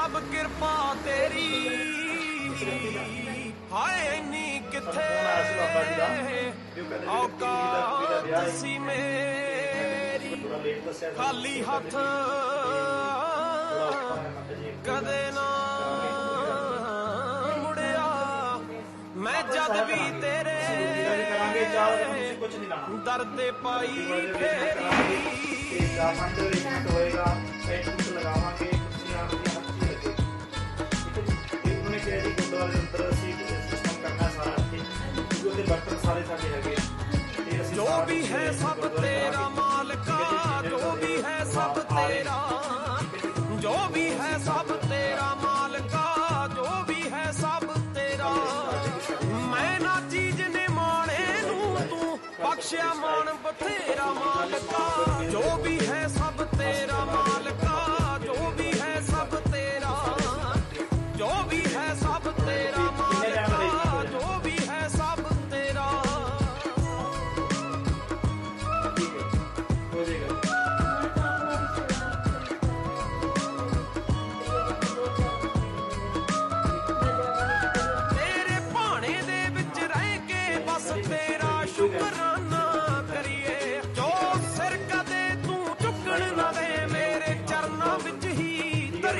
ਸਭ ਕਿਰਪਾ ਤੇਰੀ ਹਾਏ ਇੰਨੀ ਕਿੱਥੇ ਔਕਾਤ ਸੀ ਮੇਰੀ ਖਾਲੀ ਹੱਥ ਕਦੇ ਨਾ ਮੁੜਿਆ ਮੈਂ ਜਦ ਵੀ ਤੇਰੇ ਦਰ ਤੇ ਪਾਈ ਫੇਰੀ ਹੈ ਸਭ ਤੇਰਾ ਮਾਲਕਾ, ਜੋ ਵੀ ਹੈ ਸਭ ਤੇਰਾ। ਜੋ ਵੀ ਹੈ ਸਭ ਤੇਰਾ ਮਾਲਕਾ, ਜੋ ਵੀ ਹੈ ਸਭ ਤੇਰਾ। ਮੈਂ ਨਾ ਚੀਜ਼ ਨੇ ਮਾਣੇ ਨੂੰ, ਤੂੰ ਬਖਸ਼ਿਆ ਮਾਣ ਬਥੇਰਾ ਮਾਲਕਾ। ਜੋ ਵੀ ਹੈ ਸਭ ਤੇਰਾ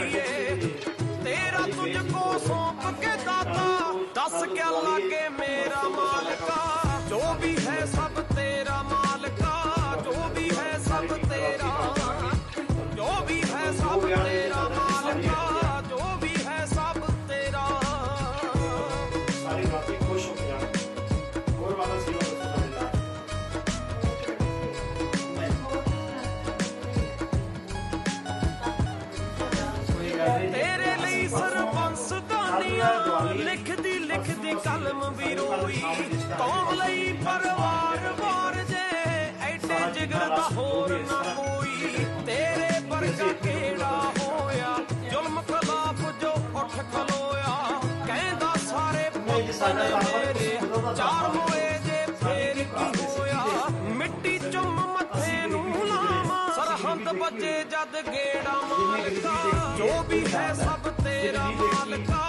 ਹੀ ਤੇਰਾ ਤੁਝ ਕੋ ਸੌਂਪ ਕੇ ਦਾਤਾ। ਦੱਸ ਕਿਆ ਲਾਗੇ ਮੇਰਾ ਮਾਲਕਾ। ਜੋ ਵੀ ਹੈ ਸਭ ਕਲਮ ਵੀ ਰੋਈ ਕੌਮ ਲਈ ਪਰਵਾਰ ਵਾਰ ਜੇ ਐਡੇ ਜਿਗਰ ਦਾ ਹੋਰ ਨਾ ਕੋਈ। ਤੇਰੇ ਵਰਗਾ ਕਿਹੜਾ ਹੋਇਆ? ਜ਼ੁਲਮ ਖਿਲਾਫ ਜੋ ਉੱਠ ਖਲੋਇਆ ਕਹਿੰਦਾ ਸਾਰੇ ਪੁੱਤ ਨੇ ਮੇਰੇ ਚਾਰ ਹੋਏ ਜੇ ਫੇਰ ਕੀ ਹੋਇਆ? ਮਿੱਟੀ ਚੁੰਮ ਮੱਥੇ ਨੂੰ ਲਾਵਾਂ ਸਰਹੰਦ ਬੱਜੇ ਜਦ ਗੇੜਾ ਮਾਲਕਾ ਜੋ ਵੀ ਹੈ ਸਭ ਤੇਰਾ ਮਾਲਕਾ।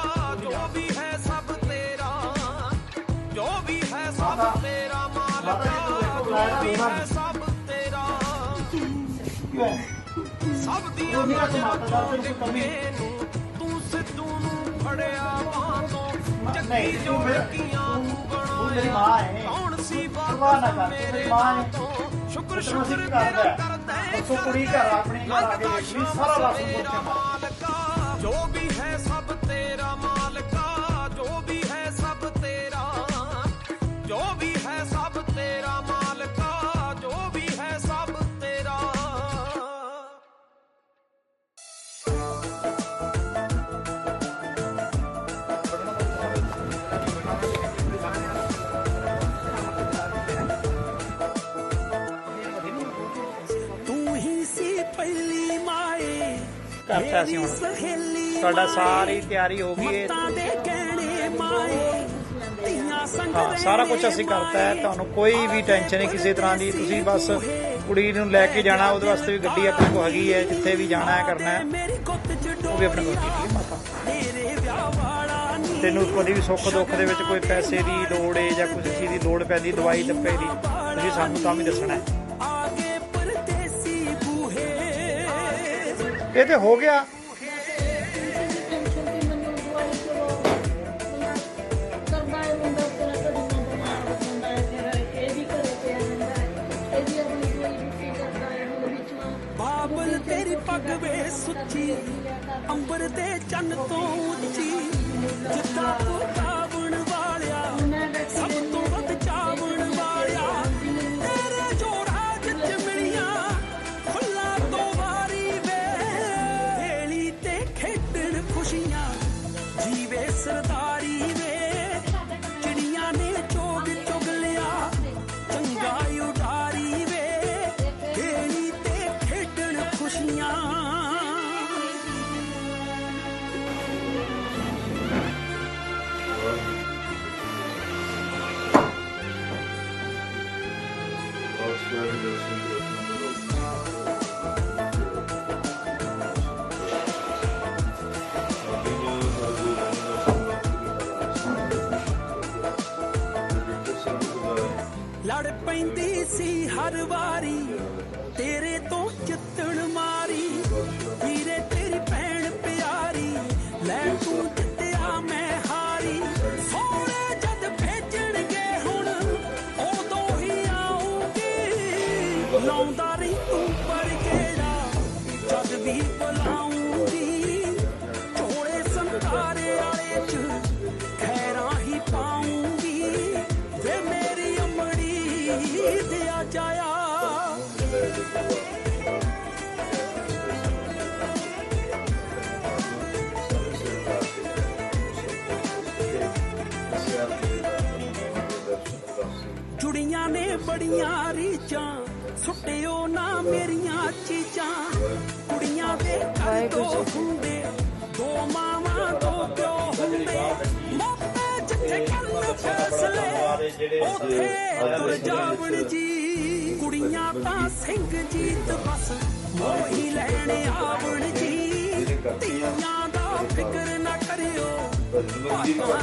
ਸਭ ਦੀਆਂ ਨਜ਼ਰਾਂ ਤੋਂ ਡਿੱਗੇ ਨੂੰ ਤੂੰ ਸਿੱਧੂ ਨੂੰ ਫੜਿਆ ਬਾਹ ਤੋਂ। ਚੱਕੀ ਜੋ ਲੱਗੀਆਂ ਤੂੰ ਬਣਾਇਆ ਕੌਣ ਸੀ ਮੇਰੇ ਨਾਂ ਤੋਂ ਸ਼ੁਕਰ ਸ਼ੁਕਰ ਤੇਰਾ ਕਰਦਾ ਉੱਥੋਂ ਕੁੜੀ ਘਰ ਆਪਣੇ ਘਰ ਆ ਕੇ ਵੇਖੀ, ਸਾਰਾ ਰਾਸ਼ਨ ਤੇਰਾ ਪੁੱਛਿਆ। ਮਾਲਕਾ। ਜੋ ਵੀ ਹੈ ਸਭ ਕਰਤਾ ਸੀ ਹੁਣ। ਤੁਹਾਡਾ ਸਾਰੀ ਤਿਆਰੀ ਹੋ ਗਈ ਹੈ ਹਾਂ ਸਾਰਾ ਕੁਝ ਅਸੀਂ ਕਰਤਾ ਹੈ। ਤੁਹਾਨੂੰ ਕੋਈ ਵੀ ਟੈਨਸ਼ਨ ਨਹੀਂ ਕਿਸੇ ਤਰ੍ਹਾਂ ਦੀ। ਤੁਸੀਂ ਬਸ ਕੁੜੀ ਨੂੰ ਲੈ ਕੇ ਜਾਣਾ ਉਹਦੇ ਵਾਸਤੇ ਵੀ ਗੱਡੀ ਆਪਣੇ ਕੋਲ ਹੈਗੀ ਹੈ ਜਿੱਥੇ ਵੀ ਜਾਣਾ ਹੈ ਕਰਨਾ ਹੈ। ਉਹ ਵੀ ਆਪਣੇ ਕੋਲ ਕੀਤੀ ਮਾਤਾ। ਤੈਨੂੰ ਕਦੀ ਵੀ ਸੁੱਖ ਦੁੱਖ ਦੇ ਵਿੱਚ ਕੋਈ ਪੈਸੇ ਦੀ ਲੋੜ ਹੈ ਜਾਂ ਕਿਸੇ ਚੀਜ਼ ਦੀ ਲੋੜ ਪੈਂਦੀ ਦਵਾਈ ਦੱਪੇ ਦੀ ਤੁਸੀਂ ਸਾਨੂੰ ਤਾਂ ਵੀ ਦੱਸਣਾ ਹੈ। ਇਹ ਤੇ ਹੋ ਗਿਆ। ਬਾਬਲ ਤੇਰੀ ਪੱਗ ਵੇ ਸੁੱਚੀ ਅੰਬਰ ਦੇ ਚੰਨ ਤੋਂ ਉੱਚੀ। ਖੁਸ਼ੀਆਂ, ਜੀਵੇ ਸਰਦਾਰੀ ਵੇ। ਚਿੜੀਆਂ ਨੇ ਚੋਗ ਚੁਗ ਲਿਆ, ਚੰਗਾ ਉਡਾਰੀ ਵੇ। ਵੇਲੀ ਤੇ ਖੇਡਣ ਖੁਸ਼ੀਆਂ। ਲੜ ਪੈਂਦੀ ਸੀ ਹਰ ਵਾਰੀ। ਤੇਰੇ ਤੋਂ ਜਿੱਤਣ ਮਾਰੀ ਵੀਰੇ ਤੇਰੀ ਭੈਣ ਪਿਆਰੀ ਲੈ ਬੜੀਆਂ ਰੀਚਾਂ ਸੁੱਟਿਓ ਨਾ ਮੇਰੀਆਂ ਚੀਜ਼ਾਂ। ਕੁੜੀਆਂ ਦੇ ਘਰ ਦੋ ਹੁੰਦੇ ਦੋ ਮਾਵਾਂ ਦੋ ਪਿਓ ਹੁੰਦੇ। ਮੋਪੇ ਜਿੱਥੇ ਕੱਲ ਫੈਸਲੇ ਉੱਥੇ ਤੁਰ ਜਾਵਣ ਜੀ। ਕੁੜੀਆਂ ਤਾਂ ਸਿੰਘ ਜੀਤ ਬਸ ਮੋਹੀ ਲੈਣ ਆਵਣ ਜੀ। ਧੀਆਂ ਦਾ ਫਿਕਰ ਨਾ ਕਰਿਓ। ਭਾਗਾਂ